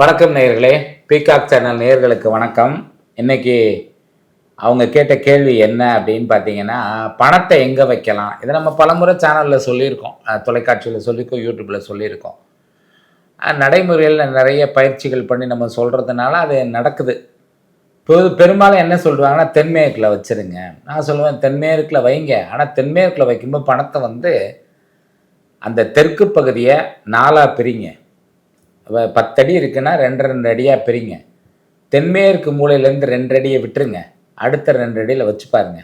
வணக்கம் நேயர்களே. Peacock channel நேயர்களுக்கு வணக்கம். இன்னைக்கு அவங்க கேட்ட கேள்வி என்ன அப்படின்னு பார்த்தீங்கன்னா பணத்தை எங்கே வைக்கலாம்? இதை நம்ம பலமுறை சேனலில் சொல்லியிருக்கோம். தொலைக்காட்சியில் சொல்லியிருக்கோம் யூடியூப்பில் சொல்லியிருக்கோம். நடைமுறையில் நிறைய பயிற்சிகள் பண்ணி நம்ம சொல்கிறதுனால அது நடக்குது. பொது பெரும்பாலும் என்ன சொல்லுவாங்கன்னா தென்மேற்கில் வச்சிருங்க. நான் சொல்லுவேன் தென்மேற்கில் வைங்க. ஆனால் தென்மேற்கில் வைக்கும்போது பணத்தை வந்து அந்த தெற்கு பகுதியை நாலாக பிரிங்க. பத்தடி இருக்குன்னா ரெண்டு ரெண்டு அடியாக பிரிங்க. தென்மேற்கு மூலையிலேருந்து ரெண்டு அடியை விட்டுருங்க. அடுத்த ரெண்டு அடியில் வச்சு பாருங்க.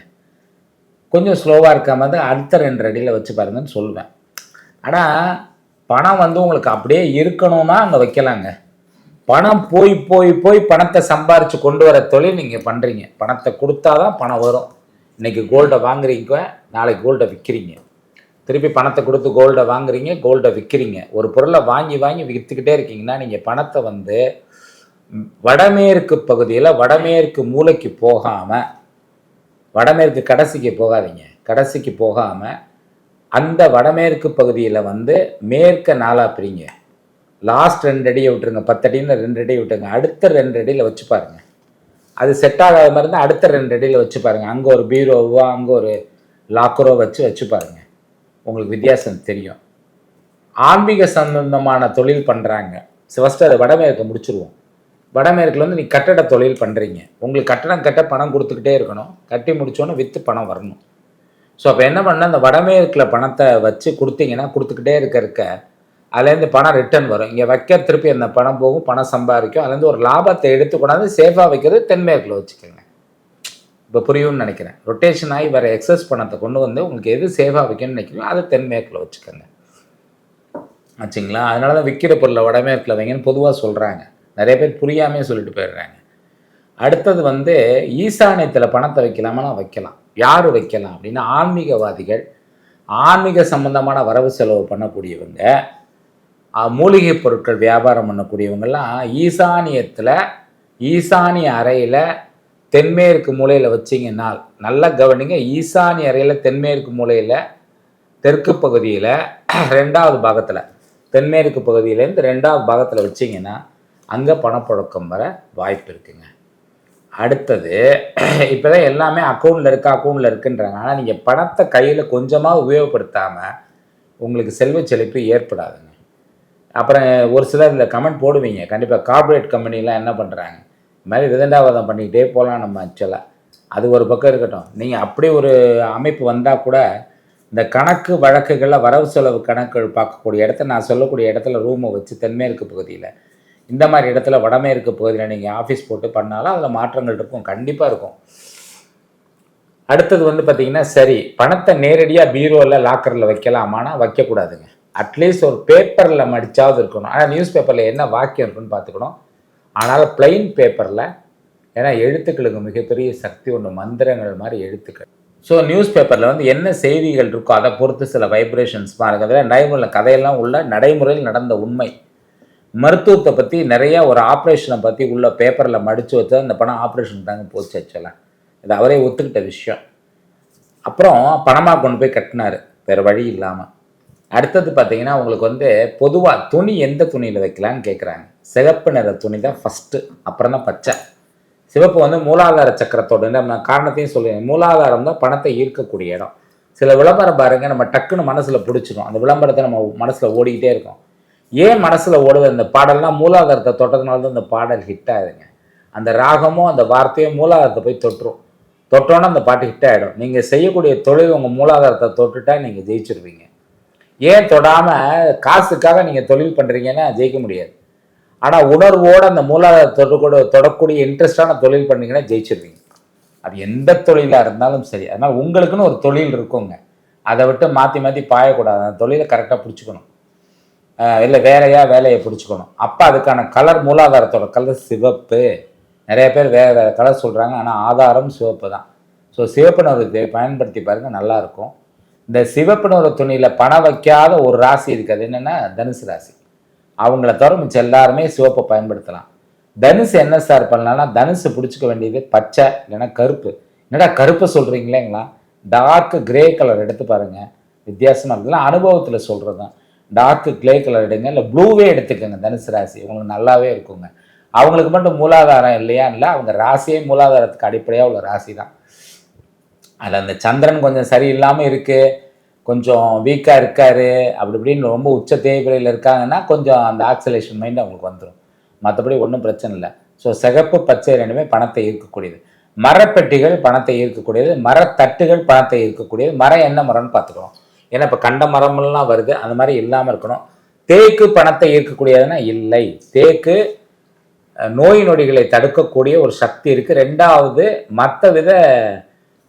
கொஞ்சம் ஸ்லோவாக இருக்க மாதிரி அடுத்த ரெண்டு அடியில் வச்சு பாருங்கன்னு சொல்லுவேன். ஆனால் பணம் வந்து உங்களுக்கு அப்படியே இருக்கணும்னா அங்கே வைக்கலாங்க. பணம் போய் போய் போய் பணத்தை சம்பாரித்து கொண்டு வர தொழில் நீங்கள் பண்ணுறீங்க பணத்தை கொடுத்தா தான் பணம் வரும். இன்னைக்கு கோல்டை வாங்குறீங்க நாளைக்கு கோல்டை விற்கிறீங்க திருப்பி பணத்தை கொடுத்து கோல்டை வாங்குறீங்க கோல்டை விற்கிறீங்க ஒரு பொருளை வாங்கி வாங்கி விற்றுக்கிட்டே இருக்கீங்கன்னா நீங்கள் பணத்தை வந்து வடமேற்கு பகுதியில் வடமேற்கு மூலைக்கு போகாமல் வடமேற்கு கடைசிக்கு போகாதீங்க. கடைசிக்கு போகாமல் அந்த வடமேற்கு பகுதியில் வந்து மேற்க நாளாக பிரிங்க. லாஸ்ட் ரெண்டு அடியை விட்டுருங்க. பத்தடின்னு ரெண்டு அடியை விட்டுருங்க. அடுத்த ரெண்டு அடியில் வச்சு பாருங்க. அது செட் ஆகாத மாதிரி இருந்தால் அடுத்த ரெண்டு அடியில் வச்சு பாருங்கள் அங்கே ஒரு பீரோவோ அங்கே ஒரு லாக்கரோ வச்சு வச்சு பாருங்கள் உங்களுக்கு வித்தியாசம் தெரியும். ஆன்மீக சம்பந்தமான தொழில் பண்ணுறாங்க ஃபஸ்ட்டு அதை வடமேற்கு முடிச்சிருவோம். வடமேற்கில் வந்து நீ கட்டட தொழில் பண்ணுறீங்க உங்களுக்கு கட்டடம் கட்ட பணம் கொடுத்துக்கிட்டே இருக்கணும். கட்டி முடிச்சோன்னே விற்று பணம் வரணும். ஸோ அப்போ என்ன பண்ணால் அந்த வடமேற்கில் பணத்தை வச்சு கொடுத்தீங்கன்னா கொடுத்துக்கிட்டே இருக்க இருக்க அதுலேருந்து பணம் ரிட்டர்ன் வரும். இங்கே வைக்க திருப்பி அந்த பணம் போகும் பணம் சம்பாதிக்கும். அதுலேருந்து ஒரு லாபத்தை எடுத்து கொண்டாந்து சேஃபாக வைக்கிறது தென்மேற்கில் வச்சுக்கோங்க. இப்போ புரியும்னு நினைக்கிறேன். ரொட்டேஷன் ஆகி வர எக்ஸஸ் பணத்தை கொண்டு வந்து உங்களுக்கு எது சேஃபாக வைக்கணும்னு நினைக்கிறீங்களோ அதை தென்மேற்கில் வச்சுக்கோங்க. ஆச்சுங்களா? அதனால தான் விற்கிற பொருளை வடமேற்கில் வைங்கன்னு பொதுவாக சொல்கிறாங்க நிறைய பேர் புரியாமே சொல்லிட்டு போயிடுறாங்க. அடுத்தது வந்து ஈசானியத்தில் பணத்தை வைக்கலாமா வைக்கலாம். யார் வைக்கலாம் அப்படின்னா ஆன்மீகவாதிகள். ஆன்மீக சம்பந்தமான வரவு செலவு பண்ணக்கூடியவங்க. மூலிகை பொருட்கள் வியாபாரம் பண்ணக்கூடியவங்கெல்லாம் ஈசானியத்தில் ஈசானிய அறையில் தென்மேற்கு மூலையில் வச்சிங்கன்னால் நல்லா கவனிங்க ஈசானிய அறையில் தென்மேற்கு மூலையில் தெற்கு பகுதியில் ரெண்டாவது பாகத்தில் தென்மேற்கு பகுதியிலேருந்து ரெண்டாவது பாகத்தில் வச்சிங்கன்னா அங்கே பணப்புழக்கம் வர வாய்ப்பு இருக்குங்க. அடுத்தது இப்போ தான் எல்லாமே அக்கௌண்ட்டில் இருக்குது அக்கௌண்ட்டில் இருக்குன்றாங்க. ஆனால் நீங்கள் பணத்தை கையில் கொஞ்சமாக உபயோகப்படுத்தாமல் உங்களுக்கு செல்வ செழிப்பு ஏற்படாதுங்க. அப்புறம் ஒரு சிலர் இந்த கமெண்ட் போடுவீங்க. கண்டிப்பாக கார்பரேட் கம்பெனிலாம் என்ன பண்ணுறாங்க இது மாதிரி விதண்டாவாதம் பண்ணிக்கிட்டே போகலாம் நம்ம ஆக்சுவலாக அது ஒரு பக்கம் இருக்கட்டும். நீங்கள் அப்படி ஒரு அமைப்பு வந்தால் கூட இந்த கணக்கு வழக்குகளில் வரவு செலவு கணக்குகள் பார்க்கக்கூடிய இடத்த நான் சொல்லக்கூடிய இடத்துல ரூமை வச்சு தென்மேற்கு பகுதியில் இந்த மாதிரி இடத்துல வடமேற்கு பகுதியில் நீங்கள் ஆஃபீஸ் போட்டு பண்ணாலும் அதில் மாற்றங்கள் இருக்கும். கண்டிப்பாக இருக்கும். அடுத்தது வந்து பார்த்தீங்கன்னா சரி பணத்தை நேரடியாக பீரோவில் லாக்கரில் வைக்கலாமானா வைக்கக்கூடாதுங்க. அட்லீஸ்ட் ஒரு பேப்பரில் மடிச்சாவது இருக்கணும். ஆனால் நியூஸ் பேப்பரில் என்ன வாக்கியம் இருக்குன்னு பார்த்துக்கணும். ஆனால் பிளெயின் பேப்பரில் ஏன்னா எழுத்துக்களுக்கு மிகப்பெரிய சக்தி ஒன்று மந்திரங்கள் மாதிரி எழுத்துக்கள். ஸோ நியூஸ் பேப்பரில் வந்து என்ன செய்திகள் இருக்கோ அதை பொறுத்து சில வைப்ரேஷன்ஸ் இருக்கிறதுல நடைமுறையில் கதையெல்லாம் உள்ள நடைமுறையில் நடந்த உண்மை. மருத்துவத்தை பற்றி நிறையா ஒரு ஆப்ரேஷனை பற்றி உள்ள பேப்பரில் மடித்து வச்சா அந்த பணம் ஆப்ரேஷன் தாங்க போச்சு ஆக்சுவலாக இது அவரே ஒத்துக்கிட்ட விஷயம். அப்புறம் பணமாக கொண்டு போய் கட்டினார் வேறு வழி இல்லாமல் அடுத்தது பார்த்தீங்கன்னா உங்களுக்கு வந்து பொதுவாக துணி எந்த துணியில் வைக்கலான்னு கேட்குறாங்க சிகப்பு நிற துணி தான் ஃபஸ்ட்டு அப்புறம் தான் பச்சை. சிவப்பு வந்து மூலாதார சக்கரத்தோட நான் காரணத்தையும் சொல்லுவேன் மூலாதாரம் தான் பணத்தை ஈர்க்கக்கூடிய இடம். சில விளம்பரம் பாருங்கள் நம்ம டக்குன்னு மனசில் பிடிச்சிடும் அந்த விளம்பரத்தை நம்ம மனசில் ஓடிக்கிட்டே இருக்கோம். ஏன் மனசில் ஓடுது? அந்த பாடல்லாம் மூலாதாரத்தை தொட்டதுனால தான் அந்த பாடல் ஹிட் ஆகுதுங்க. அந்த ராகமும் அந்த வார்த்தையும் மூலாதாரத்தை போய் தொட்டுரும். தொட்டோன்னே அந்த பாட்டு ஹிட் ஆகிடும் நீங்கள் செய்யக்கூடிய தொழில் உங்கள் மூலாதாரத்தை தொட்டுட்டா நீங்கள் ஜெயிச்சிருவீங்க. ஏன் தொடாமல் காசுக்காக நீங்கள் தொழில் பண்ணுறீங்கன்னா ஜெயிக்க முடியாது. ஆனால் உணர்வோடு அந்த மூலாதார தொடக்கூட தொடக்கூடிய இன்ட்ரெஸ்டான தொழில் பண்ணிங்கன்னா ஜெயிச்சிருவீங்க. அது எந்த தொழிலாக இருந்தாலும் சரி. அதனால் உங்களுக்குன்னு ஒரு தொழில் இருக்குங்க. அதை விட்டு மாற்றி மாற்றி பாயக்கூடாது. அந்த தொழிலை கரெக்டாக பிடிச்சிக்கணும். இல்லை வேலையாக வேலையை பிடிச்சிக்கணும். அப்போ அதுக்கான கலர் மூலாதாரத்தோட கலர் சிவப்பு. நிறைய பேர் வேறு வேறு கலர் சொல்கிறாங்க ஆனால் ஆதாரம் சிவப்பு தான். ஸோ சிவப்பு நிறத்தை பயன்படுத்தி பாருங்கள் நல்லாயிருக்கும் இந்த சிவப்பு நிற துணியில் பணம் வைக்காத ஒரு ராசி இருக்குது அது என்னென்னா தனுசு ராசி. அவங்கள தவிர மிச்சம் எல்லாருமே சிவப்பை பயன்படுத்தலாம். தனுசு என்ன சார் பண்ணலாம்னா தனுசு பிடிச்சிக்க வேண்டியது பச்சை இல்லைன்னா கருப்பு. என்னடா கருப்பை சொல்கிறீங்களேங்களா டார்க்கு கிரே கலர் எடுத்து பாருங்கள் வித்தியாசமாக இருக்குதுலாம் அனுபவத்தில் சொல்கிறது தான் டார்க்கு கிளே கலர் எடுங்க இல்லை ப்ளூவே எடுத்துக்கோங்க தனுசு ராசி. உங்களுக்கு நல்லாவே இருக்குங்க. அவங்களுக்கு மட்டும் மூலாதாரம் இல்லையா? இல்லை அவங்க ராசியே மூலாதாரத்துக்கு அடிப்படையாக உள்ள ராசி தான் அதில் அந்த சந்திரன் கொஞ்சம் சரியில்லாமல் இருக்குது கொஞ்சம் வீக்காக இருக்காரு அப்படி இப்படின்னு ரொம்ப உச்ச தேய்பிரையில் இருக்காங்கன்னா கொஞ்சம் அந்த ஆக்சலேஷன் மைண்ட் அவங்களுக்கு வந்துடும் மற்றபடி ஒன்றும் பிரச்சனை இல்லை. ஸோ சிகப்பு பச்சை ரெண்டுமே பணத்தை ஈர்க்கக்கூடியது. மரப்பெட்டிகள் பணத்தை ஈர்க்கக்கூடியது. மரத்தட்டுகள் பணத்தை ஈர்க்கக்கூடியது. மரம் என்ன மரம்னு பார்த்துக்கிறோம் ஏன்னா இப்போ கண்ட மரமெல்லாம் வருது. அந்த மாதிரி இல்லாமல் இருக்கணும். தேக்கு பணத்தை ஈர்க்கக்கூடியதுன்னா இல்லை. தேக்கு நோய் நொடிகளை தடுக்கக்கூடிய ஒரு சக்தி இருக்குது ரெண்டாவது மற்ற வித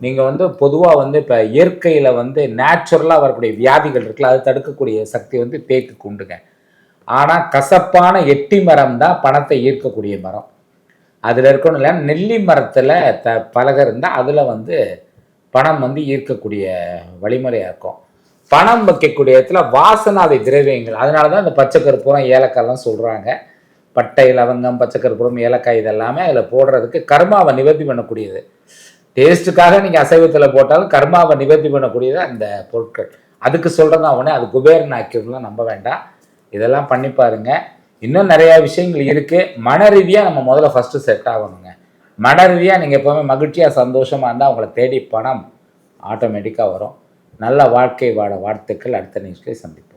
நீங்கள் வந்து பொதுவாக வந்து இப்போ இயற்கையில் வந்து நேச்சுரலாக வரக்கூடிய வியாதிகள் இருக்குல்ல அது தடுக்கக்கூடிய சக்தி வந்து தேக்கு உண்டுங்க. ஆனால் கசப்பான எட்டி மரம் தான் பணத்தை ஈர்க்கக்கூடிய மரம். அதில் இருக்கணும் இல்லை நெல்லி மரத்தில் த பலகை இருந்தால் அதில் வந்து பணம் வந்து ஈர்க்கக்கூடிய வழிமுறையாக இருக்கும். பணம் வைக்கக்கூடிய இடத்துல வாசனாதை திரவியங்கள் அதனால தான் இந்த பச்சை கற்பூரம் ஏலக்காய்லாம் சொல்கிறாங்க பட்டை லவங்கம் பச்சை கற்பூரம் ஏலக்காய் இதெல்லாமே அதில் போடுறதுக்கு கர்மாவை நிவர்த்தி பண்ணக்கூடியது. டேஸ்ட்டுக்காக நீங்கள் அசைவத்தில் போட்டாலும் கர்மாவை நிவர்த்தி பண்ணக்கூடியது அந்த பொருட்கள். அதுக்கு சொல்கிறதா உடனே அது குபேரன் ஆக்கியம்லாம் நம்ப வேண்டாம். இதெல்லாம் பண்ணி பாருங்க. இன்னும் நிறையா விஷயங்கள் இருக்குது மன ரீதியாக நம்ம முதல்ல ஃபஸ்ட்டு செட் ஆகணுங்க. மன ரீதியாக நீங்கள் எப்போவுமே மகிழ்ச்சியாக சந்தோஷமாக இருந்தால் உங்களை தேடி பணம் ஆட்டோமேட்டிக்காக வரும். நல்ல வாழ்க்கை வாழ வாழ்த்துக்கள். அடுத்த நிகழ்ச்சியை சந்திப்போம்.